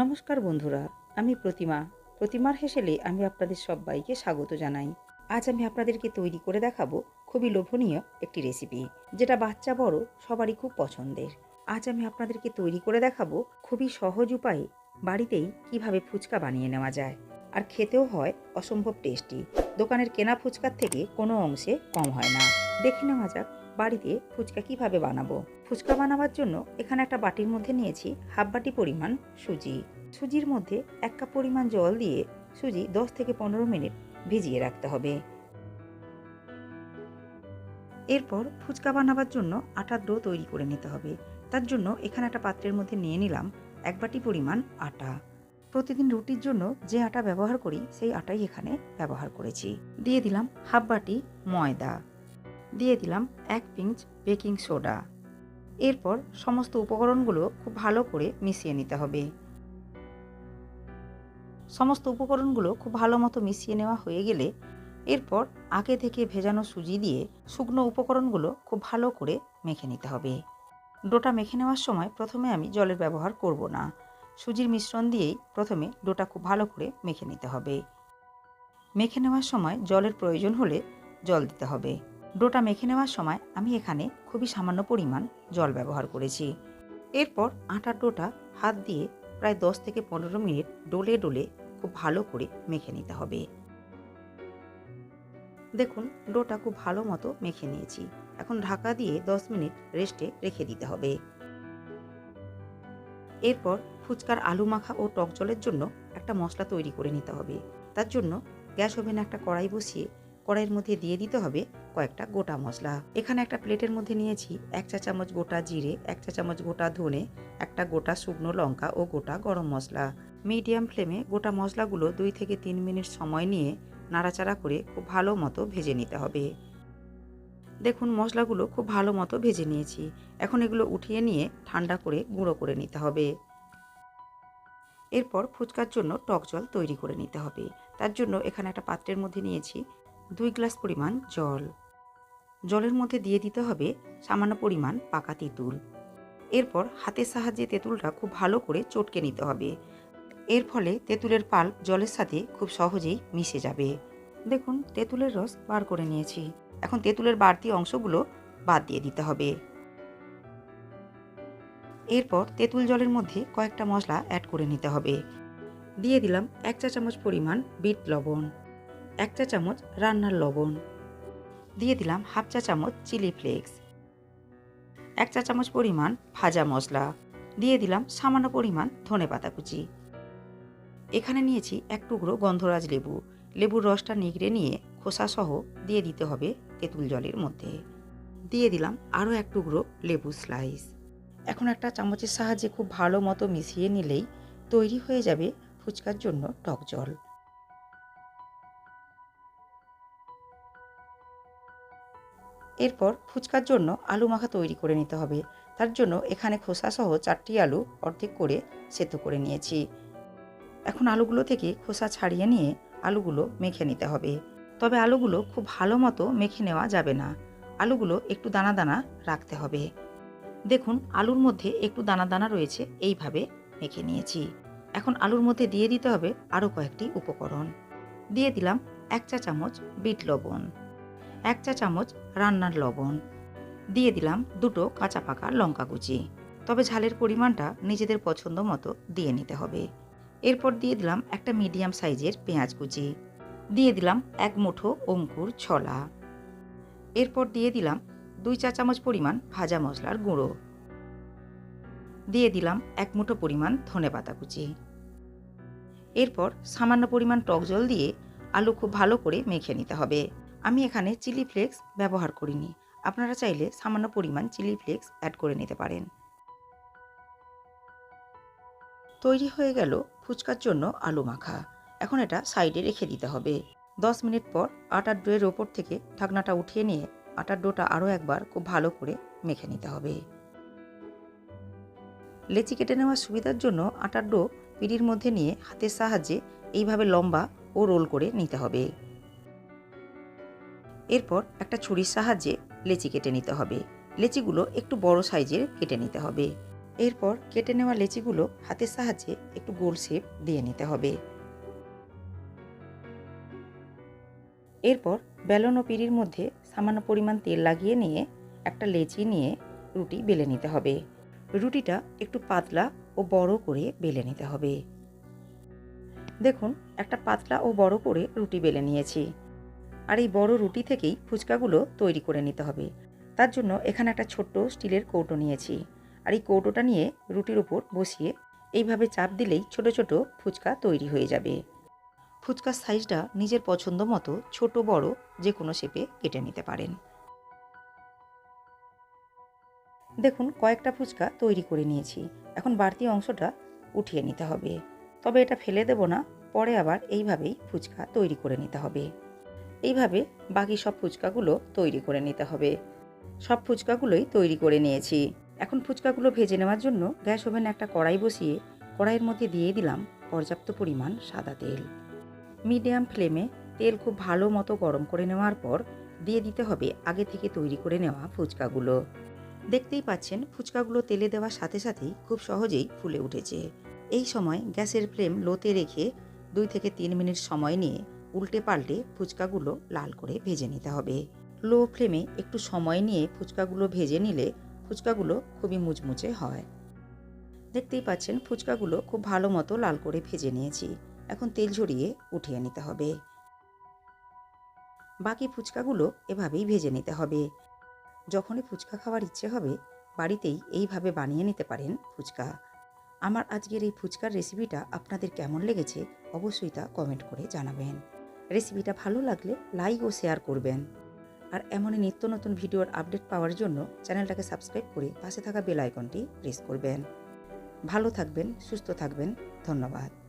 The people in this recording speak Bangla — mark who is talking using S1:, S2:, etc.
S1: নমস্কার বন্ধুরা, আমি প্রতিমা। প্রতিমার হেসেলে আমি আপনাদের সবাইকে স্বাগত জানাই। আজ আমি আপনাদেরকে তৈরি করে দেখাবো খুবই লোভনীয় একটি রেসিপি যেটা বাচ্চা বড় সবারই খুব পছন্দের। আজ আমি আপনাদেরকে তৈরি করে দেখাবো খুবই সহজ উপায়ে বাড়িতেই কীভাবে ফুচকা বানিয়ে নেওয়া যায়। আর খেতেও হয় অসম্ভব টেস্টি দোকানের কেনা ফুচকার থেকে কোনো অংশে কম হয় না। দেখে নেওয়া যাক বাড়িতে ফুচকা কীভাবে বানাবো? ফুচকা বানাবার জন্য এখানে একটা বাটির মধ্যে নিয়েছি হাফ বাটি পরিমাণ সুজি। সুজির মধ্যে এক কাপ পরিমাণ জল দিয়ে সুজি দশ থেকে পনেরো মিনিট ভিজিয়ে রাখতে হবে। এরপর ফুচকা বানাবার জন্য আটার ডো তৈরি করে নিতে হবে। তার জন্য এখানে একটা পাত্রের মধ্যে নিয়ে নিলাম এক বাটি পরিমাণ আটা। প্রতিদিন রুটির জন্য যে আটা ব্যবহার করি, সেই আটাই এখানে ব্যবহার করেছি। দিয়ে দিলাম হাফ বাটি ময়দা। দিয়ে দিলাম এক পিঞ্চ বেকিং সোডা। এরপর সমস্ত উপকরণগুলো খুব ভালো করে মিশিয়ে নিতে হবে। সমস্ত উপকরণগুলো খুব ভালো মতো মিশিয়ে নেওয়া হয়ে গেলে এরপর আগে থেকে ভেজানো সুজি দিয়ে শুকনো উপকরণগুলো খুব ভালো করে মেখে নিতে হবে। ডোটা মেখে নেওয়ার সময় প্রথমে আমি জলের ব্যবহার করব না। সুজির মিশ্রণ দিয়েই প্রথমে ডোটা খুব ভালো করে মেখে নিতে হবে। মেখে নেওয়ার সময় জলের প্রয়োজন হলে জল দিতে হবে। ডোটা মেখে নেওয়ার সময় আমি এখানে খুবই সামান্য পরিমাণ জল ব্যবহার করেছি। এরপর আটার ডোটা হাত দিয়ে প্রায় দশ থেকে পনেরো মিনিট ডোলে ডোলে খুব ভালো করে মেখে নিতে হবে। দেখুন, ডোটা খুব ভালো মতো মেখে নিয়েছি। এখন ঢাকা দিয়ে দশ মিনিট রেস্টে রেখে দিতে হবে। এরপর ফুচকার আলু মাখা ও টক জলের জন্য একটা মশলা তৈরি করে নিতে হবে। তার জন্য গ্যাস ওভেনে একটা কড়াই বসিয়ে কড়াইয়ের মধ্যে দিয়ে দিতে হবে কয়েকটা গোটা মশলা। এখানে একটা প্লেটের মধ্যে নিয়েছি এক চা চামচ গোটা জিরে, এক চা চামচ গোটা ধনে, একটা গোটা শুকনো লঙ্কা ও গোটা গরম মশলা। মিডিয়াম ফ্লেমে গোটা মশলাগুলো দুই থেকে তিন মিনিট সময় নিয়ে নাড়াচাড়া করে খুব ভালো মতো ভেজে নিতে হবে। দেখুন, মশলাগুলো খুব ভালো মতো ভেজে নিয়েছি। এখন এগুলো উঠিয়ে নিয়ে ঠান্ডা করে গুঁড়ো করে নিতে হবে। এরপর ফুচকার জন্য টক জল তৈরি করে নিতে হবে। তার জন্য এখানে একটা পাত্রের মধ্যে নিয়েছি দুই গ্লাস পরিমাণ জল। জলের মধ্যে দিয়ে দিতে হবে সামান্য পরিমাণ পাকা তেঁতুল। এরপর হাতের সাহায্যে তেঁতুলটা খুব ভালো করে চটকে নিতে হবে। এর ফলে তেঁতুলের পাল্প জলের সাথে খুব সহজেই মিশে যাবে। দেখুন, তেঁতুলের রস বার করে নিয়েছি। এখন তেঁতুলের বাড়তি অংশগুলো বাদ দিয়ে দিতে হবে। এরপর তেঁতুল জলের মধ্যে কয়েকটা মশলা অ্যাড করে নিতে হবে। দিয়ে দিলাম এক চা চামচ পরিমাণ বিট লবণ। এক চা চামচ রান্নার লবণ। দিয়ে দিলাম হাফ চা চামচ চিলি ফ্লেক্স। এক চা চামচ পরিমাণ ভাজা মশলা। দিয়ে দিলাম সামান্য পরিমাণ ধনে পাতা কুচি। এখানে নিয়েছি এক টুকরো গন্ধরাজ লেবু। লেবুর রসটা নিগড়ে নিয়ে খোসা সহ দিয়ে দিতে হবে তেঁতুল জলের মধ্যে। দিয়ে দিলাম আরও এক টুকরো লেবু স্লাইস। এখন একটা চামচের সাহায্যে খুব ভালো মতো মিশিয়ে নিলেই তৈরি হয়ে যাবে ফুচকার জন্য টক জল। এরপর ফুচকার জন্য আলু মাখা তৈরি করে নিতে হবে। তার জন্য এখানে খোসাসহ চারটি আলু অর্ধেক করে সেদ্ধ করে নিয়েছি। এখন আলুগুলো থেকে খোসা ছাড়িয়ে নিয়ে আলুগুলো মেখে নিতে হবে। তবে আলুগুলো খুব ভালো মতো মেখে নেওয়া যাবে না। আলুগুলো একটু দানা দানা রাখতে হবে। দেখুন, আলুর মধ্যে একটু দানা দানা রয়েছে, এইভাবে মেখে নিয়েছি। এখন আলুর মধ্যে দিয়ে দিতে হবে আরও কয়েকটি উপকরণ। দিয়ে দিলাম এক চা চামচ বিট লবণ। এক চা চামচ রান্নার লবণ। দিয়ে দিলাম দুটো কাঁচা পাকা লঙ্কা কুচি। তবে ঝালের পরিমাণটা নিজেদের পছন্দ মতো দিয়ে নিতে হবে। এরপর দিয়ে দিলাম একটা মিডিয়াম সাইজের পেঁয়াজ কুচি। দিয়ে দিলাম এক মুঠো অঙ্কুর ছলা। এরপর দিয়ে দিলাম দুই চা চামচ পরিমাণ ভাজা মশলার গুঁড়ো। দিয়ে দিলাম এক মুঠো পরিমাণ ধনে পাতা কুচি। এরপর সামান্য পরিমাণ টক জল দিয়ে আলু খুব ভালো করে মেখে নিতে হবে। আমি এখানে চিলি ফ্লেক্স ব্যবহার করিনি। আপনারা চাইলে সামান্য পরিমাণ চিলি ফ্লেক্স অ্যাড করে নিতে পারেন। তৈরি হয়ে গেল ফুচকার জন্য আলু মাখা। এখন এটা সাইডে রেখে দিতে হবে। দশ মিনিট পর আটার ডোয়ের ওপর থেকে ঢাকনাটা উঠিয়ে নিয়ে আটার ডোটা আরও একবার খুব ভালো করে মেখে নিতে হবে। লেচি কেটে নেওয়ার সুবিধার জন্য আটার ডো পিড়ির মধ্যে নিয়ে হাতের সাহায্যে এইভাবে লম্বা ও রোল করে নিতে হবে। এরপর একটা ছুরির সাহায্যে লেচি কেটে নিতে হবে। লেচিগুলো একটু বড় সাইজের কেটে নিতে হবে। এরপর কেটে নেওয়া লেচিগুলো হাতের সাহায্যে একটু গোল শেপ দিয়ে নিতে হবে। এরপর বেলন ও পিঁড়ির মধ্যে সামান্য পরিমাণ তেল লাগিয়ে নিয়ে একটা লেচি নিয়ে রুটি বেলে নিতে হবে। রুটিটা একটু পাতলা ও বড় করে বেলে নিতে হবে। দেখুন, একটা পাতলা ও বড় করে রুটি বেলে নিয়েছি। আর এই বড় রুটি থেকেই ফুচকাগুলো তৈরি করে নিতে হবে। তার জন্য এখানে একটা ছোট্ট স্টিলের কৌটো নিয়েছি। আর এই কৌটোটা নিয়ে রুটির উপর বসিয়ে এইভাবে চাপ দিলেই ছোট ছোট ফুচকা তৈরি হয়ে যাবে। ফুচকার সাইজটা নিজের পছন্দ মতো ছোট, বড় যে কোনো শেপে কেটে নিতে পারেন। দেখুন, কয়েকটা ফুচকা তৈরি করে নিয়েছি। এখন বাড়তি অংশটা উঠিয়ে নিতে হবে। তবে এটা ফেলে দেব না, পরে আবার এইভাবেই ফুচকা তৈরি করে নিতে হবে। এইভাবে বাকি সব ফুচকাগুলো তৈরি করে নিতে হবে। সব ফুচকাগুলোই তৈরি করে নিয়েছি। এখন ফুচকাগুলো ভেজে নেওয়ার জন্য গ্যাস ওভেনে একটা কড়াই বসিয়ে কড়াইয়ের মধ্যে দিয়ে দিলাম পর্যাপ্ত পরিমাণ সাদা তেল। মিডিয়াম ফ্লেমে তেল খুব ভালো মতো গরম করে নেওয়ার পর দিয়ে দিতে হবে আগে থেকে তৈরি করে নেওয়া ফুচকাগুলো। দেখতেই পাচ্ছেন ফুচকাগুলো তেলে দেওয়ার সাথে সাথেই খুব সহজেই ফুলে উঠেছে। এই সময় গ্যাসের ফ্লেম লোতে রেখে দুই থেকে তিন মিনিট সময় নিয়ে উল্টে পাল্টে ফুচকাগুলো লাল করে ভেজে নিতে হবে। লো ফ্লেমে একটু সময় নিয়ে ফুচকাগুলো ভেজে নিলে ফুচকাগুলো খুবই মুচমুচে হয়। দেখতেই পাচ্ছেন, ফুচকাগুলো খুব ভালো মতো লাল করে ভেজে নিয়েছি। এখন তেল ঝরিয়ে উঠিয়ে নিতে হবে। বাকি ফুচকাগুলো এভাবেই ভেজে নিতে হবে। যখনই ফুচকা খাওয়ার ইচ্ছে হবে, বাড়িতেই এইভাবে বানিয়ে নিতে পারেন ফুচকা। আমার আজকের এই ফুচকার রেসিপিটা আপনাদের কেমন লেগেছে অবশ্যই তা কমেন্ট করে জানাবেন। রেসিপিটা ভালো লাগলে লাইক ও শেয়ার করবেন। আর এমনই নিত্য নতুন ভিডিওর আপডেট পাওয়ার জন্য চ্যানেলটাকে সাবস্ক্রাইব করে পাশে থাকা বেল আইকনটি প্রেস করবেন। ভালো থাকবেন, সুস্থ থাকবেন, ধন্যবাদ।